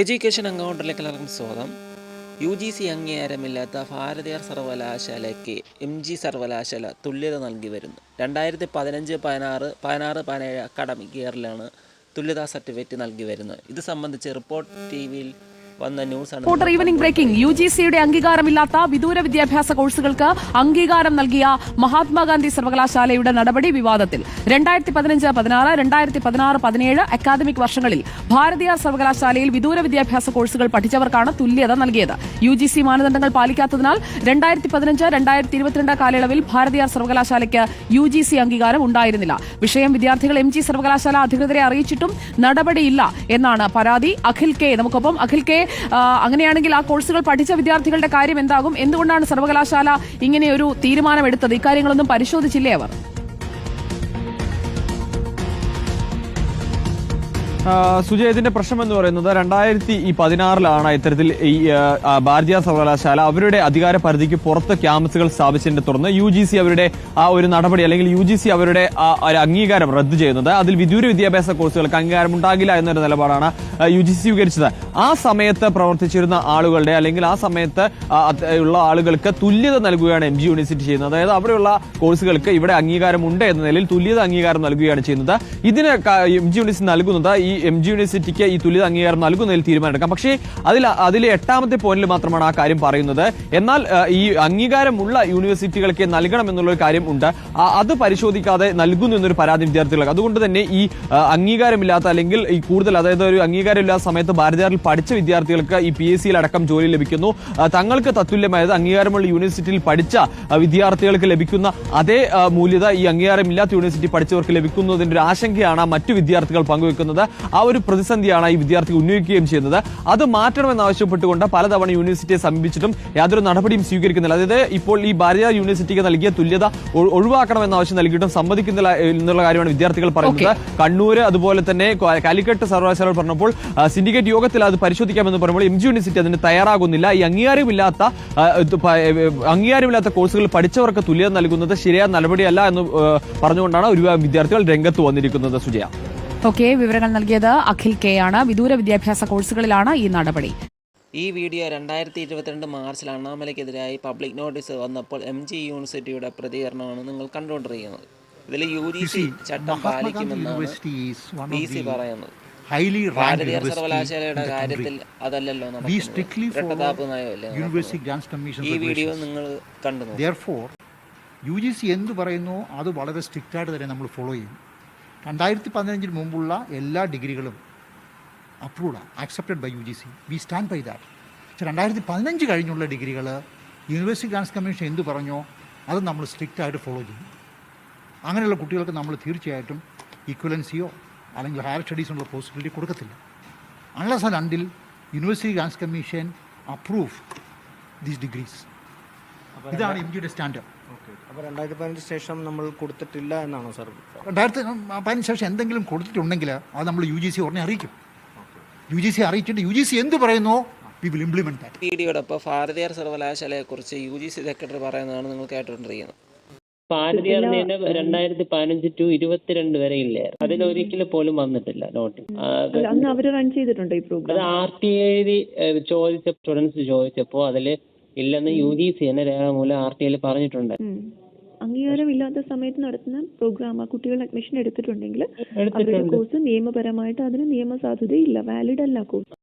Education അക്കൗണ്ടിലേക്ക് എല്ലാവർക്കും സ്വാഗതം. യു ജി സി അംഗീകാരമില്ലാത്ത ഭാരതീയർ സർവകലാശാലയ്ക്ക് എം ജി സർവകലാശാല തുല്യത നൽകി വരുന്നു. രണ്ടായിരത്തി പതിനഞ്ച് പതിനാറ് പതിനാറ് പതിനേഴ് അക്കാഡമിക് ഇയറിലാണ് തുല്യതാ സർട്ടിഫിക്കറ്റ് നൽകി വരുന്നത്. ഇത് സംബന്ധിച്ച് റിപ്പോർട്ട് ടി വിയിൽ വന്ന ന്യൂസാണ് കൂട്ടർ ഈവനിംഗ് ബ്രേക്കിംഗ് യു ജി സിയുടെ അംഗീകാരമില്ലാത്ത വിദൂര വിദ്യാഭ്യാസ കോഴ്സുകൾക്ക് അംഗീകാരം നൽകിയ മഹാത്മാഗാന്ധി സർവകലാശാലയുടെ നടപടി വിവാദത്തിൽ. രണ്ടായിരത്തി പതിനഞ്ച് പതിനാറ് രണ്ടായിരത്തി പതിനാറ് പതിനേഴ് അക്കാദമിക് വർഷങ്ങളിൽ ഭാരതീയ സർവകലാശാലയിൽ വിദൂര വിദ്യാഭ്യാസ കോഴ്സുകൾ പഠിച്ചവർക്കാണ് തുല്യത നൽകിയത്. യു ജി സി മാനദണ്ഡങ്ങൾ പാലിക്കാത്തതിനാൽ രണ്ടായിരത്തി പതിനഞ്ച് രണ്ടായിരത്തി ഇരുപത്തിരണ്ട് കാലയളവിൽ ഭാരതീയ സർവകലാശാലയ്ക്ക് യു ജി സി അംഗീകാരം ഉണ്ടായിരുന്നില്ല. വിഷയം വിദ്യാർത്ഥികൾ എം ജി സർവകലാശാല അധികൃതരെ അറിയിച്ചിട്ടും നടപടിയില്ല എന്നാണ് പരാതി. അഖിൽ കെ നമുക്കൊപ്പം അഖിൽ കെ അങ്ങനെയാണെങ്കിൽ ആ കോഴ്സുകൾ പഠിച്ച വിദ്യാർത്ഥികളുടെ കാര്യം എന്താകും? എന്തുകൊണ്ടാണ് സർവകലാശാല ഇങ്ങനെ ഒരു തീരുമാനമെടുത്തത്? ഇക്കാര്യങ്ങളൊന്നും പരിശോധിച്ചില്ലേ അവർ? സുജയ് ഇതിന്റെ പ്രശ്നം എന്ന് പറയുന്നത് രണ്ടായിരത്തി ഈ പതിനാറിലാണ് ഇത്തരത്തിൽ ഈ ഭാരതീയ സർവകലാശാല അവരുടെ അധികാര പരിധിക്ക് പുറത്ത് ക്യാമ്പസുകൾ സ്ഥാപിച്ചതിനെ തുടർന്ന് യു ജി സി അവരുടെ ആ ഒരു നടപടി അല്ലെങ്കിൽ യു ജി സി അവരുടെ ആ ഒരു അംഗീകാരം റദ്ദു ചെയ്യുന്നത്. അതിൽ വിദൂര വിദ്യാഭ്യാസ കോഴ്സുകൾക്ക് അംഗീകാരം ഉണ്ടാകില്ല എന്നൊരു നിലപാടാണ് യു ജി സി സ്വീകരിച്ചത്. ആ സമയത്ത് പ്രവർത്തിച്ചിരുന്ന ആളുകളുടെ അല്ലെങ്കിൽ ആ സമയത്ത് ഉള്ള ആളുകൾക്ക് തുല്യത നൽകുകയാണ് എം ജി യൂണിവേഴ്സിറ്റി ചെയ്യുന്നത്. അതായത് അവിടെയുള്ള കോഴ്സുകൾക്ക് ഇവിടെ അംഗീകാരമുണ്ട് എന്ന നിലയിൽ തുല്യത അംഗീകാരം നൽകുകയാണ് ചെയ്യുന്നത്. ഇതിന് എം ജി യൂണിവേഴ്സിറ്റി നൽകുന്നത് ഈ എം ജി യൂണിവേഴ്സിറ്റിക്ക് ഈ തുല്യത അംഗീകാരം നൽകുന്നതിൽ തീരുമാനമെടുക്കാം. പക്ഷേ അതിൽ അതിലെ എട്ടാമത്തെ പോയിന്റിൽ മാത്രമാണ് ആ കാര്യം പറയുന്നത്. എന്നാൽ ഈ അംഗീകാരമുള്ള യൂണിവേഴ്സിറ്റികൾക്ക് നൽകണം എന്നുള്ളൊരു കാര്യം ഉണ്ട്. അത് പരിശോധിക്കാതെ നൽകുന്നു എന്നൊരു പരാതി വിദ്യാർത്ഥികൾക്ക്. അതുകൊണ്ട് തന്നെ ഈ അംഗീകാരമില്ലാത്ത അല്ലെങ്കിൽ ഈ കൂടുതൽ അതായത് ഒരു അംഗീകാരമില്ലാത്ത സമയത്ത് ഭാരതിയാറിൽ പഠിച്ച വിദ്യാർത്ഥികൾക്ക് ഈ പി എസ് സിയിൽ അടക്കം ജോലി ലഭിക്കുന്നു. തങ്ങൾക്ക് തത്തുല്യമായത് അംഗീകാരമുള്ള യൂണിവേഴ്സിറ്റിയിൽ പഠിച്ച വിദ്യാർത്ഥികൾക്ക് ലഭിക്കുന്ന അതേ മൂല്യത ഈ അംഗീകാരമില്ലാത്ത യൂണിവേഴ്സിറ്റി പഠിച്ചവർക്ക് ലഭിക്കുന്നതിന്റെ ഒരു ആശങ്കയാണ് മറ്റു വിദ്യാർത്ഥികൾ പങ്കുവെക്കുന്നത്. ആ ഒരു പ്രതിസന്ധിയാണ് ഈ വിദ്യാർത്ഥി ഉന്നയിക്കുകയും ചെയ്യുന്നത്. അത് മാറ്റണമെന്ന് ആവശ്യപ്പെട്ടുകൊണ്ട് പലതവണ യൂണിവേഴ്സിറ്റിയെ സമീപിച്ചിട്ടും യാതൊരു നടപടിയും സ്വീകരിക്കുന്നില്ല. അതായത് ഇപ്പോൾ ഈ ഭാരത യൂണിവേഴ്സിറ്റിക്ക് നൽകിയ തുല്യത ഒഴിവാക്കണമെന്ന ആവശ്യം നൽകിയിട്ടും സമ്മതിക്കുന്നില്ല എന്നുള്ള കാര്യമാണ് വിദ്യാർത്ഥികൾ പറയുന്നത്. കണ്ണൂർ അതുപോലെ തന്നെ കാലിക്കട്ട് കാലിക്കറ്റ് സർവകലാശാല പറഞ്ഞപ്പോൾ സിൻഡിക്കേറ്റ് യോഗത്തിൽ അത് പരിശോധിക്കാമെന്ന് പറയുമ്പോൾ എം ജി യൂണിവേഴ്സിറ്റി അതിന് തയ്യാറാകുന്നില്ല. ഈ അംഗീകാരമില്ലാത്ത അംഗീകാരമില്ലാത്ത കോഴ്സുകൾ പഠിച്ചവർക്ക് തുല്യത നൽകുന്നത് ശരിയായ നടപടിയല്ല എന്ന് പറഞ്ഞുകൊണ്ടാണ് ഒരുപാട് വിദ്യാർത്ഥികൾ രംഗത്ത് വന്നിരിക്കുന്നത് സുജയ. ഓക്കെ വിവരങ്ങൾ നൽകിയത് അഖിൽ കെ ആണ്. വിദൂര വിദ്യാഭ്യാസ കോഴ്സുകളിലാണ് ഈ നടപടി. ഈ വീഡിയോ രണ്ടായിരത്തി ഇരുപത്തിരണ്ട് മാർച്ചിൽ അണ്ണാമലയ്ക്കെതിരായി പബ്ലിക് നോട്ടീസ് വന്നപ്പോൾ എം ജി യൂണിവേഴ്സിറ്റിയുടെ പ്രതികരണമാണ് നിങ്ങൾ കണ്ടുകൊണ്ടിരിക്കുന്നത്. ഇതിൽ യു ജി സി ചട്ടം പാലിക്കുമെന്നാണ് പി സി പറയുന്നത്. ഭാരതീയ സർവകലാശാലയുടെ കാര്യത്തിൽ. അതല്ലല്ലോ നയമല്ലേ ഈ വീഡിയോ നിങ്ങൾ കണ്ടു യു ജി സി എന്ത് പറയുന്നു അത് വളരെ സ്ട്രിക്റ്റ് ആയിട്ട് തന്നെ നമ്മൾ ഫോളോ ചെയ്യും രണ്ടായിരത്തി പതിനഞ്ചിന് മുമ്പുള്ള എല്ലാ ഡിഗ്രികളും അപ്രൂവ്ഡാണ് accepted by U G C we stand by that പക്ഷെ രണ്ടായിരത്തി പതിനഞ്ച് കഴിഞ്ഞുള്ള ഡിഗ്രികൾ യൂണിവേഴ്സിറ്റി ഗ്രാൻസ് കമ്മീഷൻ എന്ത് പറഞ്ഞോ അത് നമ്മൾ സ്ട്രിക്റ്റായിട്ട് ഫോളോ ചെയ്യും. അങ്ങനെയുള്ള കുട്ടികൾക്ക് നമ്മൾ തീർച്ചയായിട്ടും ഈക്വലൻസിയോ അല്ലെങ്കിൽ ഹയർ സ്റ്റഡീസിനുള്ള പോസിബിലിറ്റി കൊടുക്കത്തില്ല. Unless and until university grants commission approve these degrees ഇതാണ് എം ജിയുടെ സ്റ്റാൻഡേർഡ് അപ്പോൾ രണ്ടായിരത്തി പതിനഞ്ച് ശേഷം നമ്മൾ കൊടുത്തിട്ടില്ല എന്നാണോ സാർ രണ്ടായിരത്തി പതിനഞ്ച് ശേഷം എന്തെങ്കിലും കൊടുത്തിട്ടുണ്ടെങ്കിൽ അത് നമ്മൾ യു ജി സി ഉടനെ അറിയിക്കും. യു ജി സി അറിയിച്ചിട്ട് യു ജി സി എന്ത് പറയുന്നോ? വി വിൽ ഇംപ്ലിമെന്റ് ദാറ്റ് വീഡിയോടൊപ്പം ഭാരതീയർ സർവകലാശാലയെക്കുറിച്ച് യു ജി സി സെക്രട്ടറി പറയുന്നതാണ് നിങ്ങൾ കേട്ടുകൊണ്ടിരിക്കുന്നത്. ഭാരതീയർ നിയമം രണ്ടായിരത്തി പതിനഞ്ച് ടു ഇരുപത്തിരണ്ട് വരെ ഇല്ലേ? അതിലൊരിക്കലും പോലും വന്നിട്ടില്ല നോട്ടിൽ അന്ന് അവർ റൺ ചെയ്തിട്ടുണ്ട് ഈ അത് പ്രോഗ്രാം ആർ ടി എഴുതി ചോദിച്ച സ്റ്റുഡൻസ് ചോദിച്ചപ്പോൾ അതിൽ ഇല്ലെന്ന് യു ജി സി തന്നെ രേഖാമൂലം ആർ ടി ഐയിൽ പറഞ്ഞിട്ടുണ്ട്. അംഗീകാരം ഇല്ലാത്ത സമയത്ത് നടത്തുന്ന പ്രോഗ്രാം ആ കുട്ടികൾ അഡ്മിഷൻ എടുത്തിട്ടുണ്ടെങ്കിൽ അവരുടെ കോഴ്സ് നിയമപരമായിട്ട് അതിന് നിയമസാധുതയില്ല വാലിഡ് അല്ല കോഴ്സ്